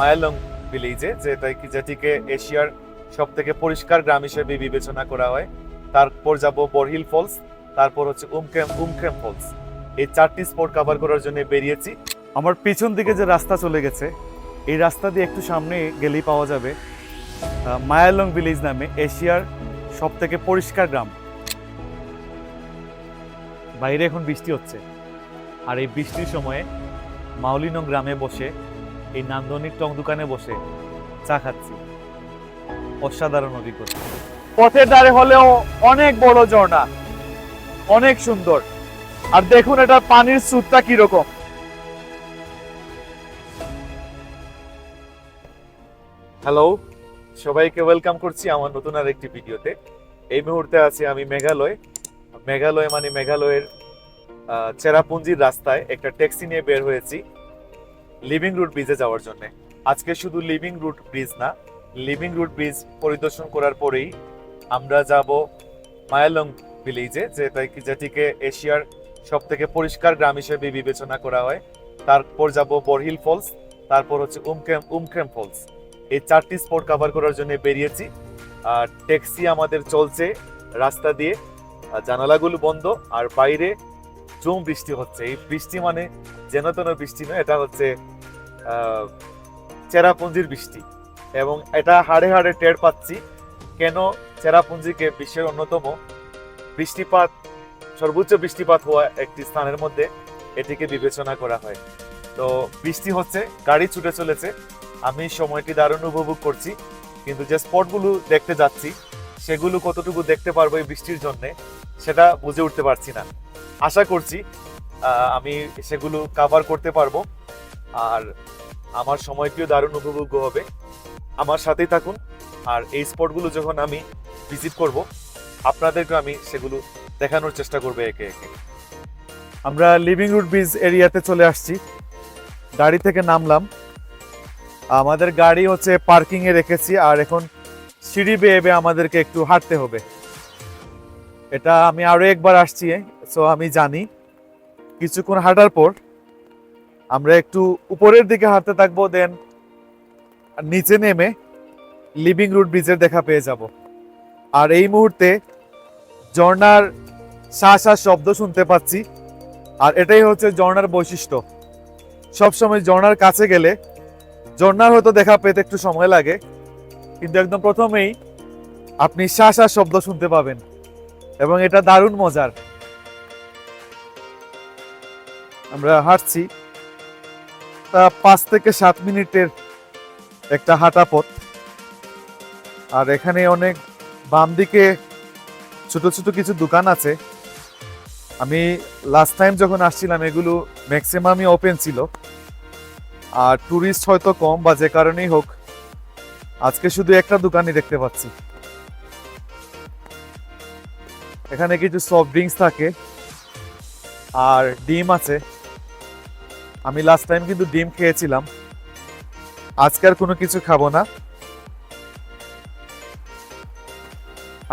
মায়ালং ভিলেজে যেটা যেটিকে এশিয়ার সব থেকে পরিষ্কার গ্রাম হিসেবে বিবেচনা করা হয়। তারপর যাব বরহিল ফলস, তারপর হচ্ছে উমকেম উমকেম ফলস। এই চারটি স্পট কভার করার জন্য বেরিয়েছি। আমার পিছন দিকে যে রাস্তা চলে গেছে, এই রাস্তা দিয়ে একটু সামনে গেলেই পাওয়া যাবে মায়ালং ভিলেজ নামে এশিয়ার সব থেকে পরিষ্কার গ্রাম। বাইরে এখন বৃষ্টি হচ্ছে, আর এই বৃষ্টির সময়ে মাউলিনং গ্রামে বসে এই নান্দনিক টং দোকানে বসে চা খাচ্ছি। অসাধারণ অভিজ্ঞতা। পথের ধারে হলেও অনেক বড় ঝর্ণা, অনেক সুন্দর। আর দেখুন এটা পানির স্রোতটা কীরকম। হ্যালো, সবাইকে ওয়েলকাম করছি আমার নতুন আর একটি ভিডিওতে। এই মুহূর্তে আছি আমি মেঘালয়। মেঘালয় মানে মেঘালয়ের চেরাপুঞ্জির রাস্তায় একটা ট্যাক্সি নিয়ে বের হয়েছি। লিভিং রুট ব্রিজে যাওয়ার জন্য। আজকে শুধু লিভিং রুট ব্রিজ না লিভিং রুট ব্রিজ পরিদর্শন করার পরেই আমরা যাব মায়ালং ভিলেজে যেটা কি যেটিকে এশিয়ার সব থেকে পরিষ্কার গ্রাম হিসেবে বিবেচনা করা হয়। তারপর যাব বরহিল ফলস তারপর হচ্ছে উমকেম উমক্রেম ফলস এই চারটি স্পট কভার করার জন্য বেরিয়েছি। আর ট্যাক্সি আমাদের চলছে রাস্তা দিয়ে। জানালাগুলো বন্ধ, আর বাইরে জুম বৃষ্টি হচ্ছে। এই বৃষ্টি মানে যেন তেন বৃষ্টি নয়, এটা হচ্ছে চেরাপুঞ্জির বৃষ্টি। এবং এটা হাড়ে হাড়ে টের পাচ্ছি কেন চেরাপুঞ্জিকে বিশ্বের অন্যতম বৃষ্টিপাত, সর্বোচ্চ বৃষ্টিপাত হওয়া একটি স্থানের মধ্যে এটিকে বিবেচনা করা হয়। তো বৃষ্টি হচ্ছে, গাড়ি ছুটে চলেছে। আমি সময়টি দারুণ উপভোগ করছি, কিন্তু যে স্পটগুলো দেখতে যাচ্ছি, সেগুলো কতটুকু দেখতে পারব এই বৃষ্টির জন্য? সেটা বুঝে উঠতে পারছি না। আশা করছি আমি সেগুলো কাভার করতে পারব। আর আমার সময়টিও দারুণ উপভোগ্য হবে। আমার সাথেই থাকুন। আর এই স্পটগুলো যখন আমি ভিজিট করব আপনাদেরকে আমি সেগুলো দেখানোর চেষ্টা করব একে একে। আমরা লিভিং রুট ব্রিজ এরিয়াতে চলে আসছি। গাড়ি থেকে নামলাম। আমাদের গাড়ি হচ্ছে পার্কিংয়ে রেখেছি। আর এখন সিঁড়ি বেয়ে বেয়ে আমাদেরকে একটু হাঁটতে হবে। এটা আমি আরও একবার আসছি সো আমি জানি। কিছুক্ষণ হাঁটার পর আমরা একটু উপরের দিকে হাঁটতে থাকব দেন নিচে নেমে লিভিং রুট ব্রিজের দেখা পেয়ে যাব। আর এই মুহূর্তে ঝর্নার শা শা শব্দ শুনতে পাচ্ছি, আর এটাই হচ্ছে ঝর্নার বৈশিষ্ট্য। সবসময় ঝর্ণার কাছে গেলে ঝর্ণার হয়তো দেখা পেতে একটু সময় লাগে, কিন্তু একদম প্রথমেই আপনি শা শা শব্দ শুনতে পাবেন। এবং এটা দারুণ মজার। আমরা হাঁটছি। তা পাঁচ থেকে সাত মিনিটের একটা হাঁটা পথ। আর এখানে অনেক বাম দিকে ছোট ছোট কিছু দোকান আছে। আমি লাস্ট টাইম যখন আসছিলাম, এগুলো ম্যাক্সিমামই ওপেন ছিল। আর টুরিস্ট হয়তো কম বা যে কারণেই হোক, আজকে শুধু একটা দোকানই দেখতে পাচ্ছি। এখানে কিছু সফট ড্রিঙ্কস থাকে। আর ডিম আছে। আমি লাস্ট টাইম কিন্তু ডিম খেয়েছিলাম। আজকে আর কোনো কিছু খাব না।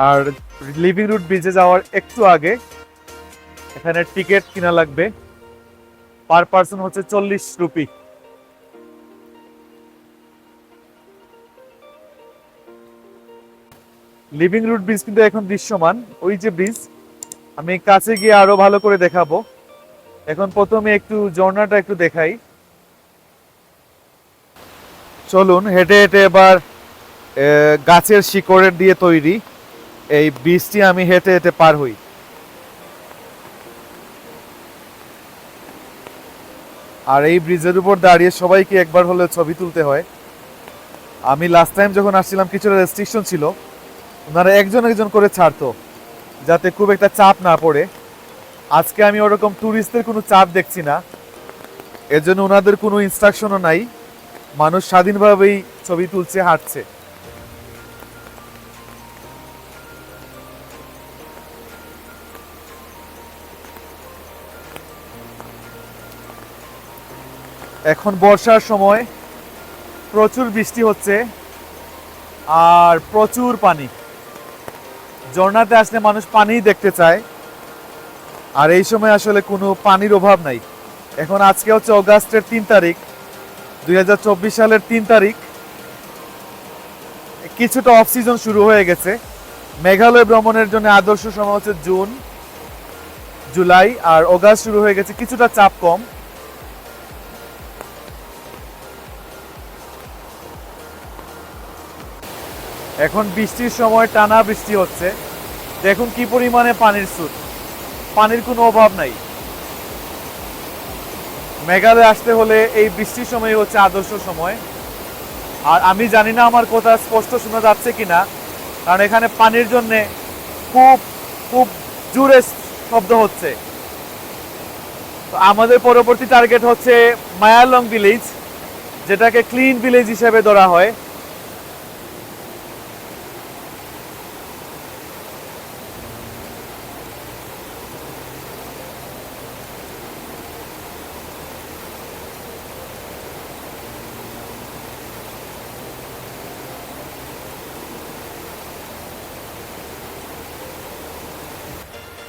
আর লিভিং রুট ব্রিজে যাওয়ার একটু আগে এখানে টিকিট কিনা লাগবে। পার পার্সন হচ্ছে চল্লিশ রুপি লিভিং রুট ব্রিজ কিন্তু এখন দৃশ্যমান। ওই যে ব্রিজ আমি কাছে গিয়ে আরও ভালো করে দেখাবো। এখন প্রথমে একটু ঝর্ণাটা একটু দেখাই। চলুন, হেঁটে হেঁটে এবার গাছের শিকড়ের দিয়ে তৈরি এই ব্রিজটি আমি হেঁটে হেঁটে পার হই। আর এই ব্রিজের উপর দাঁড়িয়ে সবাইকে একবার হলে ছবি তুলতে হয়। আমি লাস্ট টাইম যখন আসছিলাম, কিছুটা রেস্ট্রিকশন ছিল। ওনারা একজন একজন করে ছাড়তো, যাতে খুব একটা চাপ না পড়ে। আজকে আমি ওরকম ট্যুরিস্টদের কোনো চাপ দেখছি না। এর জন্য ওনাদের কোনো ইনস্ট্রাকশনও নাই। মানুষ স্বাধীনভাবেই ছবি তুলছে, হাঁটছে। এখন বর্ষার সময় প্রচুর বৃষ্টি হচ্ছে, আর প্রচুর পানি। ঝর্ণাতে আসলে মানুষ পানিই দেখতে চায়। আর এই সময় আসলে কোনো পানির অভাব নাই। এখন আজকে হচ্ছে অগাস্টের তিন তারিখ, দুই হাজার চব্বিশ সালের তিন তারিখ। কিছুটা অফ সিজন শুরু হয়ে গেছে। মেঘালয় ভ্রমণের জন্য আদর্শ সময় হচ্ছে জুন, জুলাই, আর অগাস্ট শুরু হয়ে গেছে কিছুটা চাপ কম। এখন বৃষ্টির সময় টানা বৃষ্টি হচ্ছে। দেখুন কি পরিমাণে পানির স্রোত। পানির কোনো অভাব নাই। মেঘালয় আসতে হলে এই বৃষ্টির সময় হচ্ছে আদর্শ সময়। আর আমি জানি না আমার কথা স্পষ্ট শোনা যাচ্ছে কিনা, কারণ এখানে পানির জন্য খুব খুব জোরে শব্দ হচ্ছে। তো আমাদের পরবর্তী টার্গেট হচ্ছে মায়ালং ভিলেজ যেটাকে ক্লিন ভিলেজ হিসেবে ধরা হয়।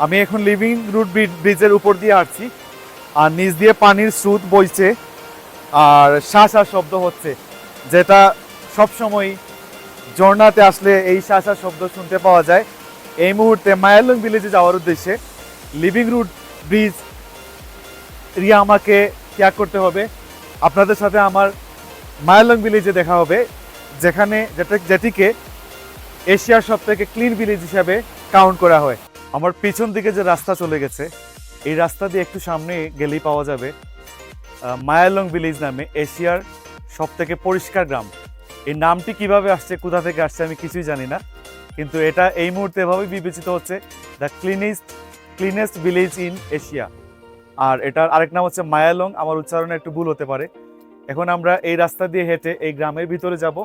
আমি এখন লিভিং রুট ব্রিজের উপর দিয়ে আসছি। আর নিচ দিয়ে পানির স্রোত বইছে। আর আর শব্দ হচ্ছে, যেটা সবসময় ঝর্ণাতে আসলে এই আর শব্দ শুনতে পাওয়া যায়। এই মুহূর্তে মায়ালং ভিলেজে যাওয়ার উদ্দেশ্যে লিভিং রুট ব্রিজ রিয়া আমাকে ত্যাগ করতে হবে। আপনাদের সাথে আমার মায়ালং ভিলেজে দেখা হবে, যেখানে যেটা যেটিকে এশিয়ার সব থেকে ক্লিন ভিলেজ হিসাবে কাউন্ট করা হয়। আমার পিছন দিকে যে রাস্তা চলে গেছে, এই রাস্তা দিয়ে একটু সামনে গেলেই পাওয়া যাবে মায়ালং ভিলেজ নামে এশিয়ার সব থেকে পরিষ্কার গ্রাম। এই নামটি কীভাবে আসছে, কোথা থেকে আসছে আমি কিছুই জানি না, কিন্তু এটা এই মুহূর্তে এভাবেই বিবেচিত হচ্ছে, the cleanest cleanest village in Asia. আর এটার আরেক নাম হচ্ছে মায়ালং, আমার উচ্চারণে একটু ভুল হতে পারে। এখন আমরা এই রাস্তা দিয়ে হেঁটে এই গ্রামের ভিতরে যাব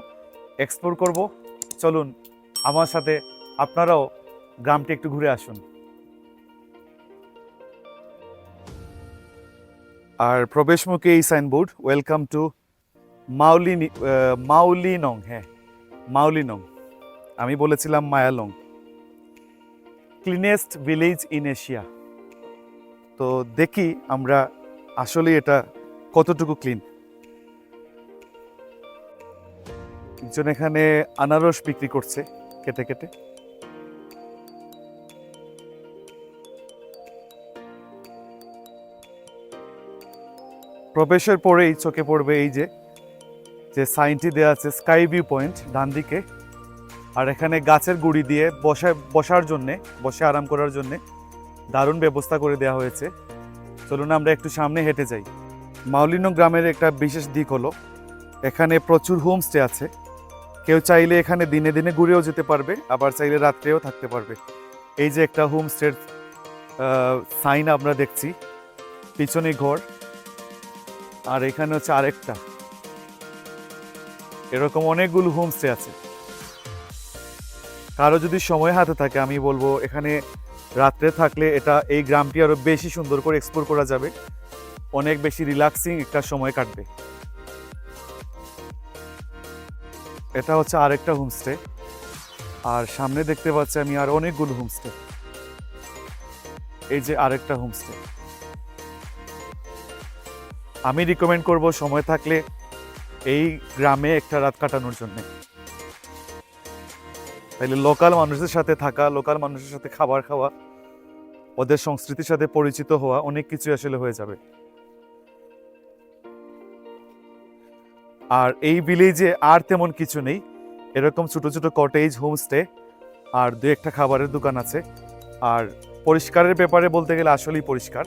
এক্সপ্লোর করব। চলুন, আমার সাথে আপনারাও গ্রামটি একটু ঘুরে আসুন। আর প্রবেশমুখে এই signboard welcome to Mawli Mawlynnong হ্যাঁ মাউলিনং আমি বলেছিলাম Mawlynnong. Cleanest village in Asia তো দেখি আমরা আসলে এটা কতটুকু ক্লিন একজন এখানে আনারস বিক্রি করছে, কেটে কেটে। প্রবেশের পরেই চোখে পড়বে এই যে যে সাইনটি দেওয়া আছে স্কাই ভিউ পয়েন্ট ডান দিকে। আর এখানে গাছের গুড়ি দিয়ে বসা, বসার জন্যে, বসে আরাম করার জন্যে দারুণ ব্যবস্থা করে দেওয়া হয়েছে। চলুন আমরা একটু সামনে হেঁটে যাই। মাউলিনো গ্রামের একটা বিশেষ দিক হলো, এখানে প্রচুর হোমস্টে আছে। কেউ চাইলে এখানে দিনে দিনে ঘুরেও যেতে পারবে, আবার চাইলে রাত্রেও থাকতে পারবে। এই যে একটা হোমস্টের সাইন আমরা দেখছি, পিছনে ঘর। আর এখানে হচ্ছে আরেকটা। এরকম অনেকগুলো হোমস্টে আছে। কারও যদি সময় হাতে থাকে, আমি বলব এখানে রাত্রে থাকলে এটা, এই গ্রামটি আরও বেশি সুন্দর করে এক্সপ্লোর করা যাবে। অনেক বেশি রিল্যাক্সিং একটা সময় কাটবে। এটা হচ্ছে আরেকটা হোমস্টে আর সামনে দেখতে পাচ্ছি আমি আর অনেকগুলো হোমস্টে এই যে আরেকটা হোমস্টে আমি রিকমেন্ড করব সময় থাকলে এই গ্রামে একটা রাত কাটানোর জন্য। তাইলে লোকাল মানুষের সাথে থাকা লোকাল মানুষের সাথে খাবার খাওয়া, ওদের সংস্কৃতির সাথে পরিচিত হওয়া, অনেক কিছু আসলে হয়ে যাবে। আর এই ভিলেজে আর তেমন কিছু নেই। এরকম ছোট ছোট কটেজ হোমস্টে আর দু একটা খাবারের দোকান আছে। আর পরিষ্কারের ব্যাপারে বলতে গেলে আসলেই পরিষ্কার।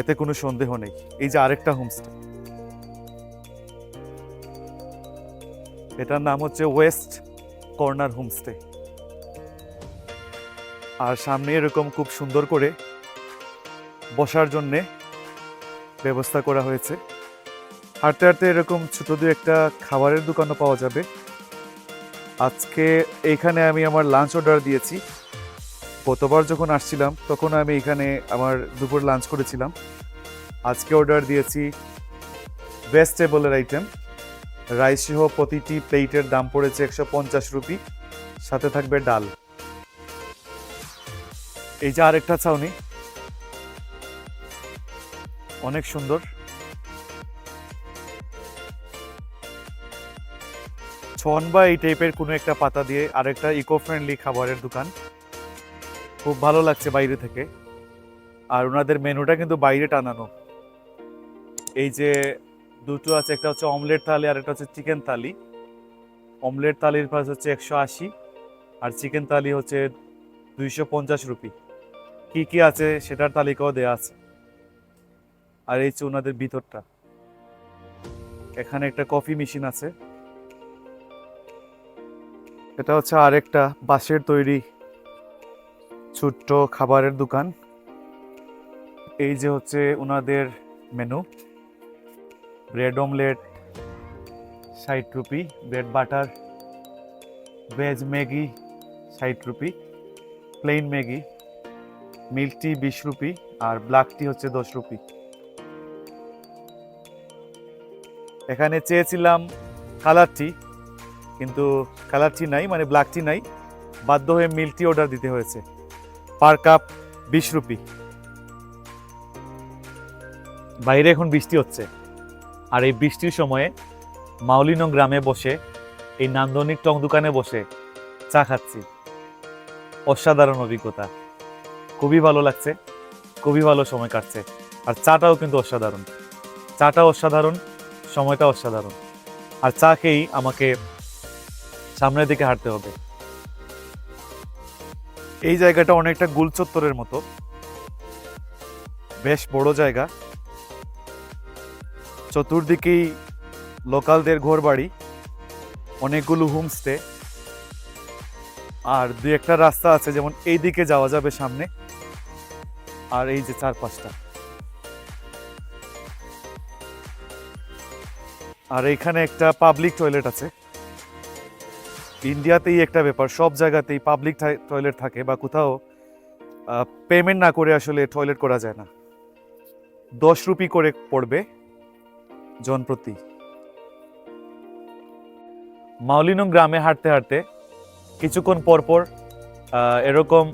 এতে কোনো সন্দেহ নেই। এই যে আরেকটা হোমস্টে এটার নাম হচ্ছে ওয়েস্ট কর্নার হোমস্টে আর সামনে এরকম খুব সুন্দর করে বসার জন্যে ব্যবস্থা করা হয়েছে। হাঁটতে হাঁটতে এরকম ছোটো দু একটা খাবারের দোকানও পাওয়া যাবে। আজকে এইখানে আমি আমার লাঞ্চ অর্ডার দিয়েছি। গতবার যখন আসছিলাম, তখন আমি এখানে আমার দুপুর লাঞ্চ করেছিলাম। আজকে অর্ডার দিয়েছি ভেজিটেবলের আইটেম রাইস সহ প্রতিটি প্লেটের দাম পড়েছে একশো পঞ্চাশ রুপি, সাথে থাকবে ডাল। এই যে আরেকটা ছাউনি, অনেক সুন্দর। ছন বা এই টাইপের কোনো একটা পাতা দিয়ে আরেকটা ইকো ফ্রেন্ডলি খাবারের দোকান। খুব ভালো লাগছে বাইরে থেকে। আর ওনাদের মেনুটা কিন্তু বাইরে টানানো। এই যে দুটো আছে, একটা হচ্ছে অমলেট থালি আর একটা হচ্ছে চিকেন থালি। অমলেট থালির প্রাইস হচ্ছে একশো আশি, আর চিকেন থালি হচ্ছে দুইশো পঞ্চাশ রুপি। কী কী আছে সেটার তালিকাও দেওয়া আছে। আর এই হচ্ছে ওনাদের ভিতরটা। এখানে একটা কফি মেশিন আছে। এটা হচ্ছে আরেকটা বাঁশের তৈরি ছোট্ট খাবারের দোকান। এই যে হচ্ছে ওনাদের মেনু ব্রেড অমলেট ষাট rupee. Bread butter veg Maggi ষাট rupee. Plain Maggi milk tea বিশ রুপি আর ব্ল্যাক টি হচ্ছে দশ রুপি। এখানে চেয়েছিলাম কালার টি কিন্তু কালার টি নাই মানে ব্ল্যাক টি নাই। বাধ্য হয়ে মিল্ক টি অর্ডার দিতে হয়েছে। পার কাপ বিশ রুপি। বাইরে এখন বৃষ্টি হচ্ছে। আর এই বৃষ্টির সময়ে মাউলিনো গ্রামে বসে, এই নান্দনিক টং দোকানে বসে চা খাচ্ছি। অসাধারণ অভিজ্ঞতা। খুবই ভালো লাগছে, খুবই ভালো সময় কাটছে। আর চাটাও কিন্তু অসাধারণ। চাটা অসাধারণ, সময়টা অসাধারণ। আর চা খেয়েই আমাকে সামনের দিকে হাঁটতে হবে। এই জায়গাটা অনেকটা গুলচত্বরের মতো। বেশ বড় জায়গা। চতুর্দিকেই লোকালদের ঘর বাড়ি অনেকগুলো হোমস্টে। আর দু একটা রাস্তা আছে, যেমন এই দিকে যাওয়া যাবে সামনে। আর এই যে চার পাঁচটা আর এইখানে একটা পাবলিক টয়লেট আছে। ইন্ডিয়াতেই একটা ব্যাপার, সব জায়গাতেই পাবলিক টয়লেট থাকে বা কোথাও পেমেন্ট না করে আসলে টয়লেট করা যায় না। দশ রুপি করে পড়বে জনপ্রতি মাউলিনং গ্রামে হাঁটতে হাঁটতে কিছুক্ষণ পর পর এরকম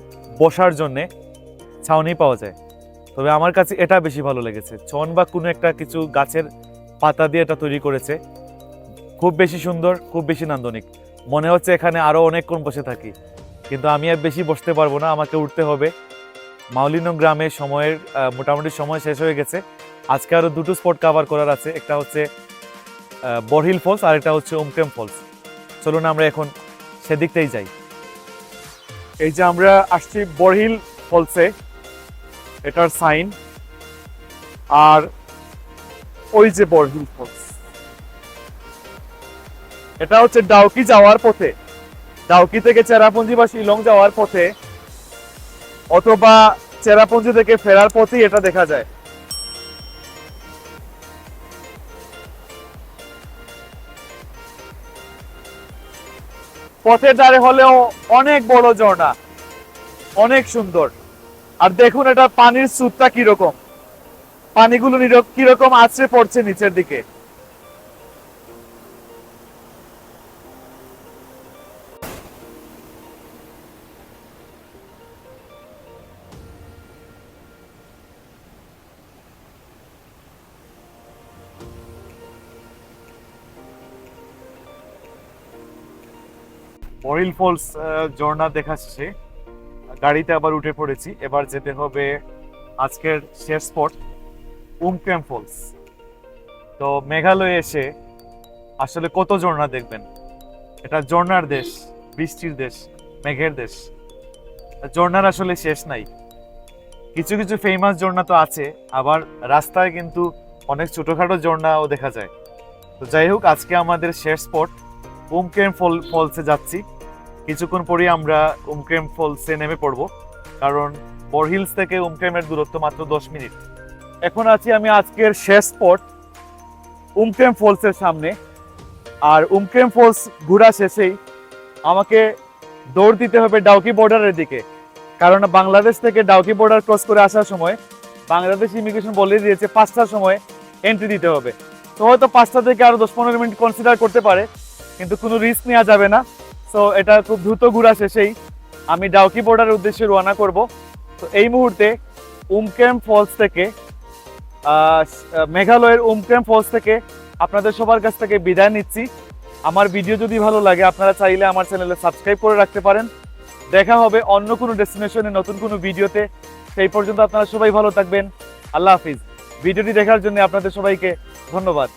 বসার জন্যে ছাউনি পাওয়া যায়। তবে আমার কাছে এটা বেশি ভালো লেগেছে। ছন বা কোনো একটা কিছু গাছের পাতা দিয়ে এটা তৈরি করেছে। খুব বেশি সুন্দর, খুব বেশি নান্দনিক। মনে হচ্ছে এখানে আরও অনেকক্ষণ বসে থাকি। কিন্তু আমি আর বেশি বসতে পারব না, আমাকে উঠতে হবে। মাউলিনো গ্রামে সময়ের মোটামুটি সময় শেষ হয়ে গেছে। আজকে আরও দুটো স্পট কভার করার আছে, একটা হচ্ছে বরহিল ফলস আর একটা হচ্ছে উমক্রেম ফলস চলুন আমরা এখন সেদিকটাই যাই। এই যে আমরা আসছি বরহিল ফলসে এটার সাইন আর ওই যে বরহিল ফলস এটা হচ্ছে ডাউকি যাওয়ার পথে। ডাউকি থেকে চেরাপুঞ্জি বা শিলং যাওয়ার পথে অথবা চেরাপুঞ্জি থেকে ফেরার পথেই এটা দেখা যায়। পথের ধারে হলেও অনেক বড় ঝর্ণা, অনেক সুন্দর। আর দেখুন এটা পানির স্রোতটা কীরকম। পানিগুলো কীরকম আছড়ে পড়ছে নিচের দিকে। মরিল ফলস ঝর্ণা দেখা শেষে গাড়িতে আবার উঠে পড়েছি। এবার যেতে হবে আজকের শেষ স্পট উমক্রেম ফলস। তো মেঘালয়ে এসে আসলে কত ঝর্ণা দেখবেন? এটা ঝর্ণার দেশ, বৃষ্টির দেশ, মেঘের দেশ। ঝর্ণার আসলে শেষ নাই। কিছু কিছু ফেমাস ঝর্ণা তো আছে, আবার রাস্তায় কিন্তু অনেক ছোটোখাটো ঝর্ণাও দেখা যায়। তো যাই হোক, আজকে আমাদের শেষ স্পট উমক্রেম ফল, ফলসে যাচ্ছি। কিছুক্ষণ পরেই আমরা উমক্রেম ফলসে নেমে পড়ব, কারণ বরহিলস থেকে উমক্রেমের দূরত্ব মাত্র দশ মিনিট। এখন আছি আমি আজকের শেষ স্পট, উমক্রেম ফলসের সামনে। আর উমক্রেম ফলস ঘোরা শেষেই আমাকে দৌড় দিতে হবে ডাউকি বর্ডারের দিকে, কারণ বাংলাদেশ থেকে ডাউকি বর্ডার ক্রস করে আসার সময় বাংলাদেশ ইমিগ্রেশন বলে দিয়েছে পাঁচটার সময় এন্ট্রি দিতে হবে। তো হয়তো পাঁচটা থেকে আরও দশ পনেরো মিনিট কনসিডার করতে পারে, কিন্তু কোনো রিস্ক নেওয়া যাবে না। সো এটা খুব দ্রুত ঘোরা শেষেই আমি ডাউকি বর্ডারের উদ্দেশ্যে রওনা করব। তো এই মুহূর্তে উমক্রেম ফলস থেকে মেঘালয়ের উমক্রেম ফলস থেকে আপনাদের সবার কাছ থেকে বিদায় নিচ্ছি। আমার ভিডিও যদি ভালো লাগে, আপনারা চাইলে আমার চ্যানেলে সাবস্ক্রাইব করে রাখতে পারেন। দেখা হবে অন্য কোনো ডেস্টিনেশনে নতুন কোনো ভিডিওতে। সেই পর্যন্ত আপনারা সবাই ভালো থাকবেন। আল্লাহ হাফিজ। ভিডিওটি দেখার জন্য আপনাদের সবাইকে ধন্যবাদ।